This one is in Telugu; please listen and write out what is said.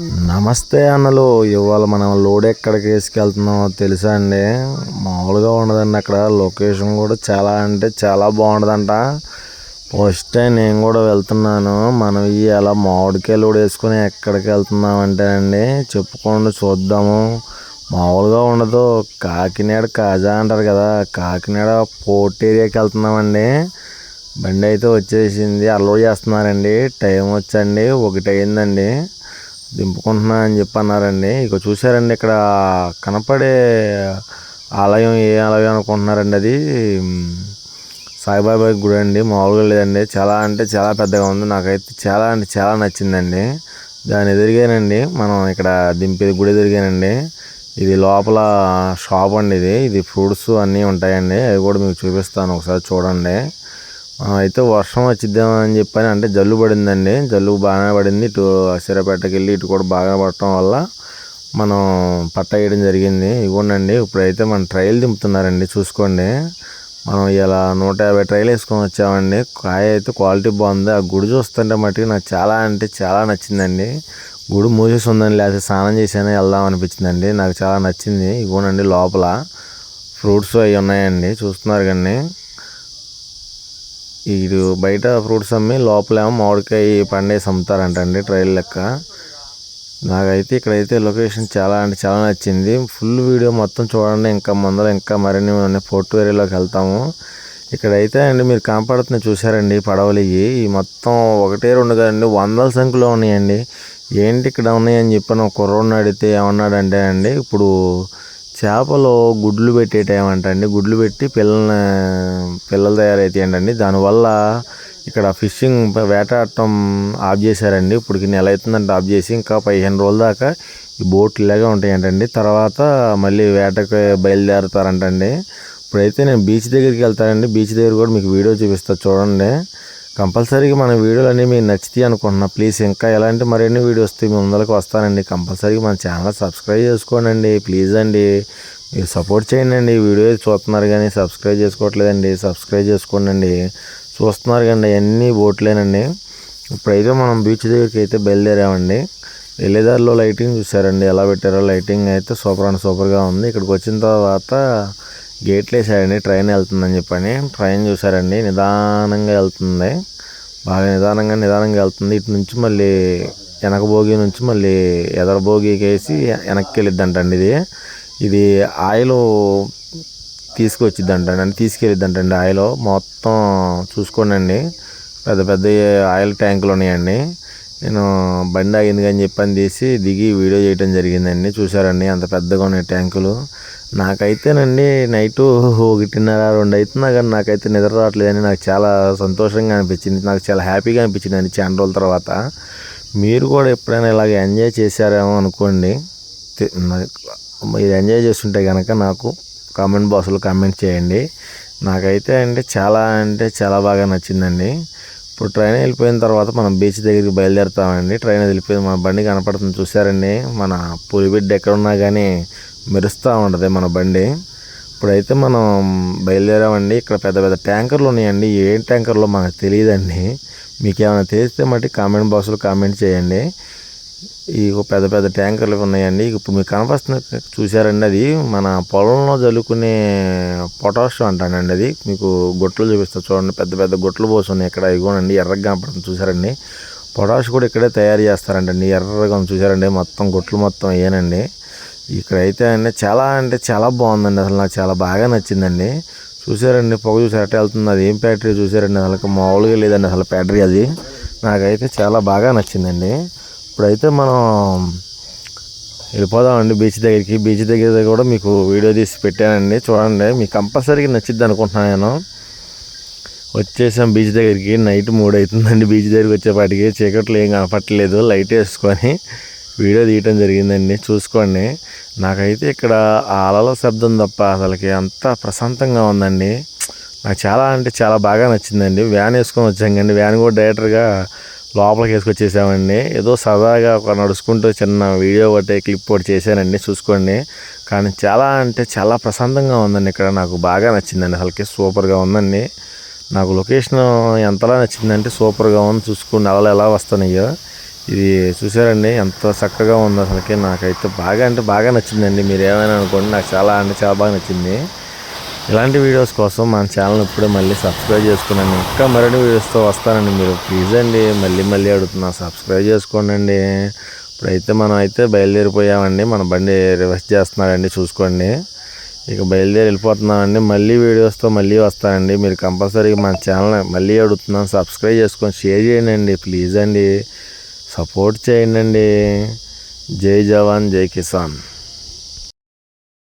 నమస్తే అన్నలు. ఇవాళ మనం లోడ్ ఎక్కడికి వేసుకెళ్తున్నామో తెలుసా అండి? మామూలుగా ఉండదండి అక్కడ. లొకేషన్ కూడా చాలా అంటే చాలా బాగుంటుందంట ఫస్ట్ టైం నేను కూడా వెళ్తున్నాను. మనం ఇలా మామిడికాయ లోడ్ వేసుకుని ఎక్కడికి వెళ్తున్నాం అంటే అండి చెప్పుకోండి చూద్దాము. మామూలుగా ఉండదు. కాకినాడ కాజా అంటారు కదా. కాకినాడ పోర్ట్ ఏరియాకి వెళ్తున్నామండి బండి అయితే వచ్చేసింది. అన్లోడ్ చేస్తున్నారండి. టైం వచ్చండి. ఒకటి అయిందండి. దింపుకుంటున్నా అని చెప్పి అన్నారండి ఇక చూసారండి ఇక్కడ కనపడే ఆలయం ఏ ఆలయం అనుకుంటున్నారండి అది? సాయిబాబా గుడి అండి మామూలుగా లేదండి. చాలా అంటే చాలా పెద్దగా ఉంది. నాకైతే చాలా అంటే చాలా నచ్చిందండి. దాని ఎదురుగానండి మనం ఇక్కడ దింపేది గుడి ఎదురుగానండి. ఇది లోపల షాప్ అండి ఇది. ఇది ఫ్రూట్స్ అన్నీ ఉంటాయండి. అవి కూడా మీకు చూపిస్తాను ఒకసారి చూడండి. అయితే వర్షం వచ్చిద్దాం అని చెప్పని అంటే జల్లు పడిందండి. జల్లు బాగానే పడింది. ఇటు అసిరపేటకి వెళ్ళి ఇటు కూడా బాగా పడటం వల్ల మనం పట్ట వేయడం జరిగింది. ఇవ్వండి ఇప్పుడైతే మన ట్రైల్ దింపుతున్నారండి. చూసుకోండి. మనం ఇలా నూట యాభై ట్రైల్ వేసుకొని వచ్చామండి. కాయ అయితే క్వాలిటీ బాగుంది. ఆ గుడి చూస్తుంటే మట్టికి నాకు చాలా అంటే చాలా నచ్చిందండి. గుడి మూసేసి ఉందని లేకపోతే స్నానం చేసాను వెళ్దాం అనిపించిందండి. నాకు చాలా నచ్చింది. ఇవ్వనండి లోపల. ఫ్రూట్స్ అవి ఉన్నాయండి. చూస్తున్నారు కానీ ఇది బయట ఫ్రూట్స్ అమ్మి లోపలేమో మామిడికాయ పండేసి అమ్ముతారంటండి ట్రైల్ లెక్క. నాకైతే ఇక్కడైతే లొకేషన్ చాలా అంటే చాలా నచ్చింది. ఫుల్ వీడియో మొత్తం చూడండి ఇంకా ముందర ఇంకా మరిన్ని ఉన్నాయి ఫోర్ట్ ఏరియాలోకి వెళ్తాము. ఇక్కడైతే అండి మీరు కనపడుతున్న చూసారండి పడవలు ఇవి. మొత్తం ఒకటే రెండు కదండి వందల సంఖ్యలో ఉన్నాయండి. ఏంటి ఇక్కడ ఉన్నాయని చెప్పి ఒక కుర్రోడిని అడిగితే ఏమన్నాడంటే అండి ఇప్పుడు చేపలు గుడ్లు పెట్టే టైం అంటండి. గుడ్లు పెట్టి పిల్లల్ని పిల్లలు తయారవుతాయండి దానివల్ల ఇక్కడ ఫిషింగ్ వేటాడటం ఆఫ్ చేశారండి. ఇప్పటికి నెల అవుతుందంటే ఆఫ్ చేసి. ఇంకా పదిహేను రోజుల దాకా ఈ బోట్లు ఇలాగే ఉంటాయంటండి. తర్వాత మళ్ళీ వేటకు బయలుదేరుతారంటండి. ఇప్పుడైతే నేను బీచ్ దగ్గరికి వెళ్తానండి. బీచ్ దగ్గర కూడా మీకు వీడియో చూపిస్తా. చూడండి. కంపల్సరీగా మన వీడియోలు అనేవి మీకు నచ్చితే అనుకుంటున్నా. ప్లీజ్ ఇంకా ఎలాంటి మరిన్ని వీడియోస్ వస్తే మీ ముందరకు వస్తానండి. కంపల్సరీగా మన ఛానల్ సబ్స్క్రైబ్ చేసుకోండి ప్లీజ్ అండి మీరు సపోర్ట్ చేయండి అండి వీడియో చూస్తున్నారు కానీ సబ్స్క్రైబ్ చేసుకోవట్లేదండి. సబ్స్క్రైబ్ చేసుకోండి చూస్తున్నారు కండి అన్నీ బోట్లేనండి. ఇప్పుడైతే మనం బీచ్ దగ్గరికి అయితే బయలుదేరామండి. వెళ్ళేదారిలో లైటింగ్ చూసారండి ఎలా పెట్టారో లైటింగ్ అయితే సూపర్ అండ్ సూపర్గా ఉంది. ఇక్కడికి వచ్చిన తర్వాత గేట్లు వేసారండి ట్రైన్ వెళ్తుందని చెప్పని. ట్రైన్ చూసారండి నిదానంగా వెళ్తుంది. బాగా నిదానంగా నిదానంగా వెళ్తుంది. ఇటు నుంచి మళ్ళీ వెనక భోగి నుంచి మళ్ళీ ఎదర భోగికి వేసి వెనక్కి వెళ్ళిద్దంటండి ఇది. ఇది ఆయిల్ తీసుకొచ్చిద్దంట అంటే తీసుకెళ్ళిద్దంటండి ఆయిల్. మొత్తం చూసుకోండి పెద్ద పెద్ద ఆయిల్ ట్యాంకులు ఉన్నాయండి. నేను బండి ఆగింది కానీ చెప్పని తీసి దిగి వీడియో చేయడం జరిగిందండి. చూసారండి అంత పెద్దగా ఉన్నాయి ట్యాంకులు. నాకైతేనండి నైటు ఒకటిన్నర రెండు అవుతున్నా కానీ నాకైతే నిద్ర రావట్లేదని నాకు చాలా సంతోషంగా అనిపించింది. నాకు చాలా హ్యాపీగా అనిపించింది అండి చాలా రోజుల తర్వాత. మీరు కూడా ఎప్పుడైనా ఇలాగ ఎంజాయ్ చేశారేమో అనుకోండి. మీరు ఎంజాయ్ చేస్తుంటే కనుక నాకు కామెంట్ బాక్స్లో కామెంట్ చేయండి. నాకైతే అంటే చాలా అంటే చాలా బాగా నచ్చిందండి. ఇప్పుడు ట్రైన్ వెళ్ళిపోయిన తర్వాత మనం బీచ్ దగ్గరికి బయలుదేరుతామండి. ట్రైన్ వెళ్ళిపోయింది. మన బండి కనపడుతుంది. చూసారండి మన పులిబిడ్డ ఎక్కడ ఉన్నా కానీ మెరుస్తూ ఉంటుంది మన బండి. ఇప్పుడైతే మనం బయలుదేరామండి. ఇక్కడ పెద్ద పెద్ద ట్యాంకర్లు ఉన్నాయండి. ఏం ట్యాంకర్లో మనకు తెలియదండి. మీకు ఏమైనా తెలిస్తే మట్టి కామెంట్ బాక్స్లో కామెంట్ చేయండి. ఈ పెద్ద పెద్ద ట్యాంకర్లు ఉన్నాయండి. ఇప్పుడు మీకు కనపడుతున్న చూసారండి అది. మన పొలంలో జల్లుకునే పొటాష్ అంటానండి అది. మీకు గొట్లు చూపిస్తా చూడండి. పెద్ద పెద్ద గొట్లు పోసున్నాయి ఇక్కడ. ఇగోనండి ఎర్రగా కనపడుతుంది చూసారండి పొటాష్ కూడా ఇక్కడే తయారు చేస్తారంటండి. ఎర్రగా చూసారండి మొత్తం గొట్లు మొత్తం అయ్యానండి. ఇక్కడైతే అండి చాలా అంటే చాలా బాగుందండి. అసలు నాకు చాలా బాగా నచ్చిందండి. చూసారండి పొగ చూసి ఎట్ట వెళ్తుంది. అది ఏం ఫ్యాక్టరీ చూసారండి? అసలు మామూలుగా లేదండి అసలు ఫ్యాక్టరీ అది. నాకైతే చాలా బాగా నచ్చిందండి. ఇప్పుడైతే మనం వెళ్ళిపోదామండి బీచ్ దగ్గరికి. బీచ్ దగ్గర కూడా మీకు వీడియో తీసి పెట్టానండి. చూడండి మీకు కంపల్సరీగా నచ్చిద్ది అనుకుంటున్నాను నేను. వచ్చేసాం బీచ్ దగ్గరికి. నైట్ మూడు అవుతుందండి బీచ్ దగ్గరికి వచ్చేపాటికి. చీకట్లో ఏం కనపట్టలేదు లైట్ వేసుకొని వీడియో తీయటం జరిగిందండి. చూసుకోండి. నాకైతే ఇక్కడ ఆ అలల శబ్దం తప్ప అసలుకి అంత ప్రశాంతంగా ఉందండి. నాకు చాలా అంటే చాలా బాగా నచ్చిందండి. వ్యాన్ వేసుకొని వచ్చాం కండి వ్యాన్ కూడా డైరెక్టర్గా లోపలికి వేసుకొచ్చేసామండి. ఏదో సరదాగా ఒక నడుచుకుంటూ చిన్న వీడియో ఒకటి క్లిప్ ఒకటి చేశానండి. చూసుకోండి. కానీ చాలా అంటే చాలా ప్రశాంతంగా ఉందండి. ఇక్కడ నాకు బాగా నచ్చిందండి. అసలుకి సూపర్గా ఉందండి. నాకు లొకేషన్ ఎంతలా నచ్చిందంటే సూపర్గా ఉంది. చూసుకోండి. అలలు ఎలా వస్తున్నాయో. ఇది చూసారండి ఎంత చక్కగా ఉందో అసలుకి. నాకైతే బాగా అంటే బాగా నచ్చిందండి. మీరు ఏమైనా అనుకోండి నాకు చాలా అంటే చాలా బాగా నచ్చింది. ఇలాంటి వీడియోస్ కోసం మన ఛానల్ ఇప్పుడే మళ్ళీ సబ్స్క్రైబ్ చేసుకున్నాను ఇంకా మరిన్ని వీడియోస్తో వస్తానండి మీరు. ప్లీజ్ అండి మళ్ళీ మళ్ళీ అడుగుతున్నా సబ్స్క్రైబ్ చేసుకోండి ఇప్పుడైతే మనం అయితే బయలుదేరిపోయామండి. మన బండి రివర్స్ చేస్తున్నాడండి చూసుకోండి. ఇక బయలుదేరి వెళ్ళిపోతున్నామండి. మళ్ళీ వీడియోస్తో మళ్ళీ వస్తానండి. మీరు కంపల్సరీగా మన ఛానల్ మళ్ళీ అడుగుతున్నాను సబ్స్క్రైబ్ చేసుకొని షేర్ చేయండి. ప్లీజ్ అండి. సపోర్ట్ చేయండి జై జవాన్ జై కిసాన్.